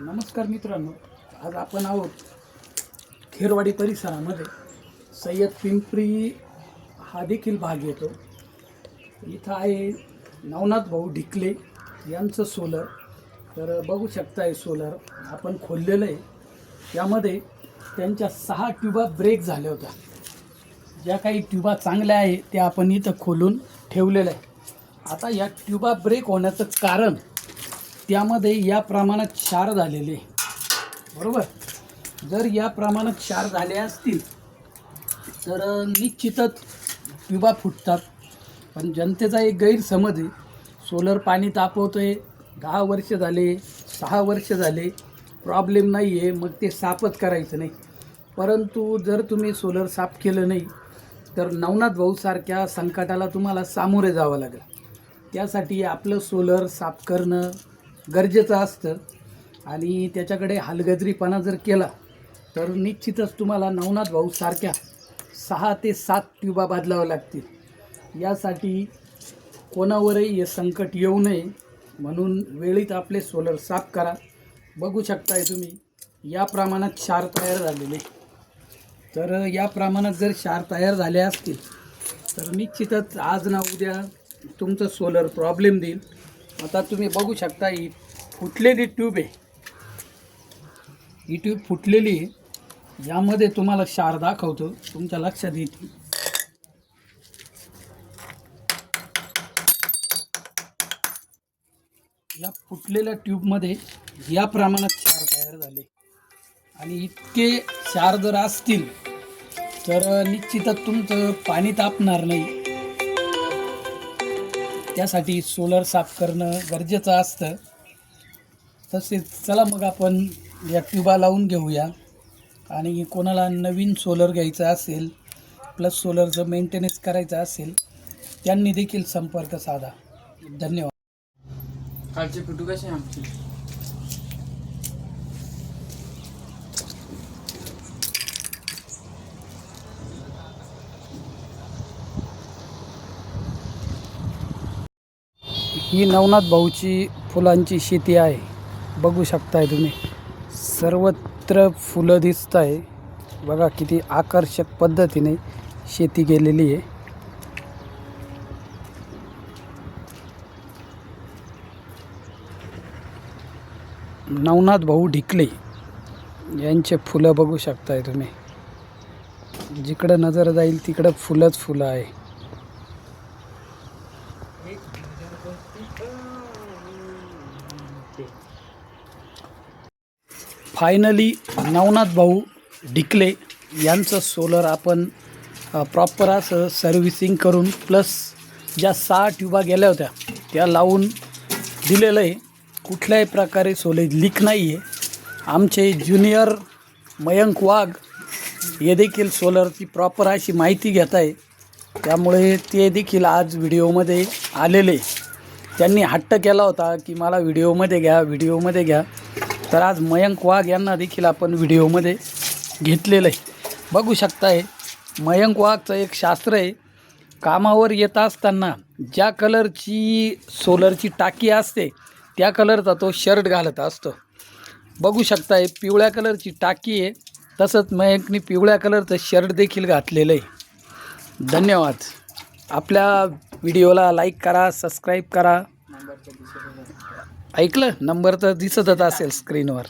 नमस्कार मित्रांनो आज आपण आहोत खेरवाडी परिसरामध्ये. सय्यद पिंपरी हा देखील भाग येतो. इथं आहे नवनाथ भाऊ ढिकले यांचं सोलर. तर बघू शकताय सोलर आपण खोललेलं आहे. त्यामध्ये त्यांच्या सहा ट्यूबा ब्रेक झाल्या होत्या. ज्या काही ट्यूबा चांगल्या आहे त्या आपण इथं खोलून ठेवलेल्या आहे आता या ट्यूबा ब्रेक होण्याचं कारण त्यामध्ये या प्रमाणात क्षार झालेले बरोबर? जर या प्रमाणात क्षार झाले असतील तर निश्चितच ट्यूबा फुटतात. पण जनतेचा एक गैरसमज आहे. सोलर पाणी तापवतो आहे दहा वर्ष झाले सहा वर्ष झाले प्रॉब्लेम नाही आहे मग ते साफच करायचं नाही. परंतु जर तुम्ही सोलर साफ केलं नाही तर नवनाथ भाऊसारख्या संकटाला तुम्हाला सामोरे जावं लागेल. त्यासाठी आपलं सोलर साफ करणं गरजेचं असतं. आणि त्याच्याकडे हलगजरीपणा जर केला तर निश्चितच तुम्हाला नवनाथ भाऊ सारख्या सहा ते सात ट्यूबा बदलावं लागतील. यासाठी कोणावरही हे संकट येऊ नये म्हणून वेळीत आपले सोलर साफ करा. बघू शकताय तुम्ही या प्रमाणात क्षार तयार झालेले. तर या प्रमाणात जर क्षार तयार झाले असतील तर निश्चितच आज ना उद्या तुमचं सोलर प्रॉब्लेम देईल. आता तुम्ही बघू शकता ही फुटलेली ट्यूब आहे. ही ट्यूब फुटलेली आहे. यामध्ये तुम्हाला क्षार दाखवतो. तुमच्या लक्षात येते या फुटलेल्या ट्यूबमध्ये या प्रमाणात क्षार तयार झाले. आणि इतके क्षार जर असतील तर निश्चितच तुमचं पाणी तापणार नाही. त्यासाठी सोलर साफ करणं गरजेचं असतं. तसेच चला मग आपण या ट्यूबा लावून घेऊया. आणि कोणाला नवीन सोलर घ्यायचं असेल प्लस सोलरचं मेंटेनन्स करायचं असेल त्यांनी देखील संपर्क साधा. धन्यवाद. कालचे फोटो कसे आमचे? ही नवनाथ भाऊची फुलांची शेती आहे. बघू शकताय तुम्ही. सर्वत्र फुलं दिसत आहे. बघा किती आकर्षक पद्धतीने शेती केलेली आहे. नवनाथ भाऊ ढिकले यांचे फुलं बघू शकताय तुम्ही. जिकडं नजर जाईल तिकडं फुलंच फुलं आहे. फायनली नवनाथ भाऊ ढिकले यांचं सोलर आपण प्रॉपर असं सर्व्हिसिंग करून प्लस ज्या सहा ट्यूबा गेल्या होत्या त्या लावून दिलेलं आहे. कुठल्याही प्रकारे सोले लीक नाही आहे आमचे ज्युनियर मयंक वाघ हे देखील सोलरची प्रॉपर अशी माहिती घेत आहे. त्यामुळे ते देखील आज व्हिडिओमध्ये आलेले त्यांनी हट्ट केला होता की मला व्हिडिओमध्ये घ्या व्हिडिओमध्ये घ्या. तर आज मयंक वाघ यांना देखील आपण व्हिडिओमध्ये घेतलेलं आहे. बघू शकताय मयंक वाघचं एक शास्त्र आहे कामावर येत असताना ज्या कलरची सोलरची टाकी असते त्या कलरचा तो शर्ट घालत असतो. बघू शकताय पिवळ्या कलरची टाकी आहे तसंच मयंकनी पिवळ्या कलरचं शर्ट देखील घातलेलं आहे. धन्यवाद. आपल्या व्हिडिओला लाईक करा सबस्क्राईब करा. ऐकलं? नंबर तर दिसतच असेल स्क्रीनवर.